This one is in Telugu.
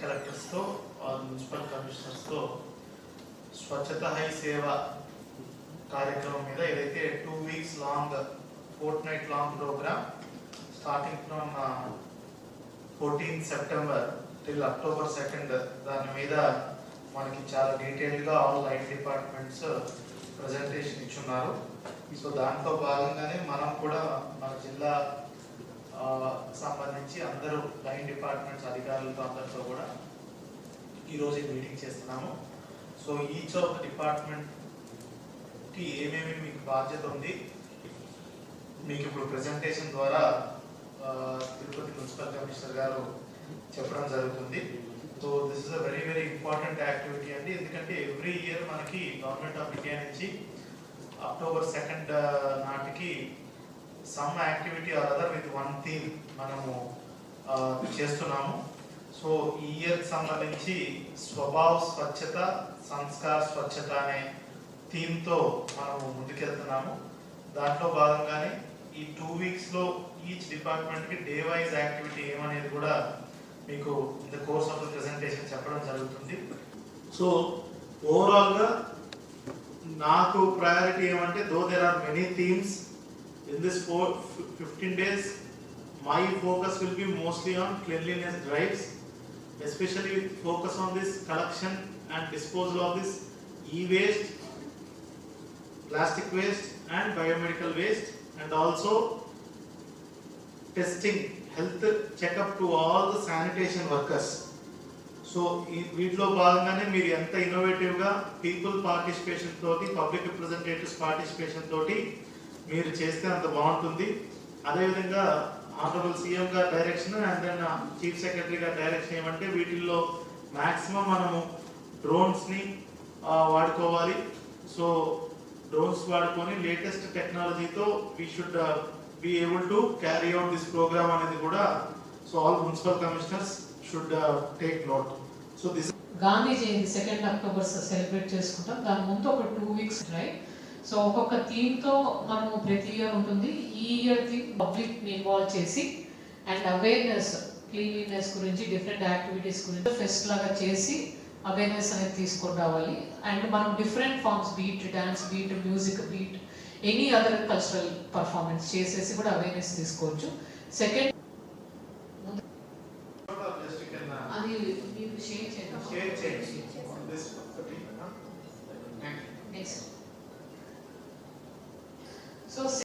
కలెక్టర్స్తో మున్సిపల్ కమిషనర్స్తో స్వచ్ఛత హై సేవ కార్యక్రమం మీద ఏదైతే two weeks long fortnight long programme starting from fourteen September till October second దాని మీద మనకి చాలా డీటెయిల్గా ఆల్ లైన్ డిపార్ట్మెంట్స్ ప్రజెంటేషన్ ఇచ్చున్నారు. సో దాంట్లో భాగంగానే మనం కూడా మన జిల్లా సంబంధించిన సంబంధించి అందరూ లైన్ డిపార్ట్మెంట్స్ అధికారులతో అందరితో కూడా ఈరోజు మీటింగ్ చేస్తున్నాము. సో ఈచ్ ఆఫ్ డిపార్ట్మెంట్కి ఏమేమి మీకు బాధ్యత ఉంది? మీకు ఇప్పుడు ప్రెజెంటేషన్ ద్వారా తిరుపతి మున్సిపల్ కమిషనర్ గారు చెప్పడం జరుగుతుంది. So this is a very very important activity అండి. ఎందుకంటే ఎవ్రీ ఇయర్ మనకి గవర్నమెంట్ ఆఫ్ ఇండియా నుంచి అక్టోబర్ సెకండ్ నాటికి some activity or other with one theme మనము చేస్తున్నాము. సో ఈ ఇయర్ సంబంధించి స్వభావ స్వచ్ఛత సంస్కార స్వచ్ఛత అనే థీమ్తో మనము ముందుకెళ్తున్నాము. దాంట్లో భాగంగానే ఈ టూ వీక్స్లో ఈచ్ డిపార్ట్మెంట్కి డే వైజ్ యాక్టివిటీ ఏమనేది కూడా మీకు in the course of the presentation చెప్పడం జరుగుతుంది. సో ఓవరాల్గా నాకు ప్రయారిటీ ఏమంటే though there are many themes in this four fifteen days my focus will be mostly on cleanliness drives, especially focus on this collection and disposal of this e-waste, plastic waste and biomedical waste and also testing health checkup to all the sanitation workers. So ఈ వీటిలో భాగంగానే మీరు ఎంత ఇన్నోవేటివ్గా పీపుల్ పార్టిసిపేషన్ తోటి పబ్లిక్ రిప్రజెంటేటివ్స్ పార్టిసిపేషన్ తోటి మీరు చేస్తే అంత బాగుంటుంది. అదేవిధంగా ఆనరబుల్ సీఎం గారి direction and then chief secretary గారి డైరెక్షన్ ఏమంటే వీటిల్లో మాక్సిమం మనము డ్రోన్స్ని వాడుకోవాలి. సో డ్రోన్స్ వాడుకొని లేటెస్ట్ టెక్నాలజీతో we should be able to carry out this programme అనేది కూడా so all municipal commissioners should take note so this Gandhi Jayanti second October celebrate చేసుకుంటాం. దాని ముందు ఒక టూ వీక్స్ రైట్ సో ఒక్కొక్క థీమ్తో మనము ప్రతి ఇయర్ ఉంటుంది. ఈ ఇయర్ థీమ్ పబ్లిక్ని ఇన్వాల్వ్ చేసి అండ్ అవేర్నెస్ క్లీన్లీనెస్ గురించి డిఫరెంట్ యాక్టివిటీస్ గురించి ఫెస్ట్ లాగా చేసి అవేర్నెస్ అనేది తీసుకొని రావాలి. అండ్ మనం different forms beat dance beat music beat any other cultural performance చేసేసి కూడా అవేర్నెస్ తీసుకోవచ్చు. సెకండ్ uh, అది షేర్ చేయండి.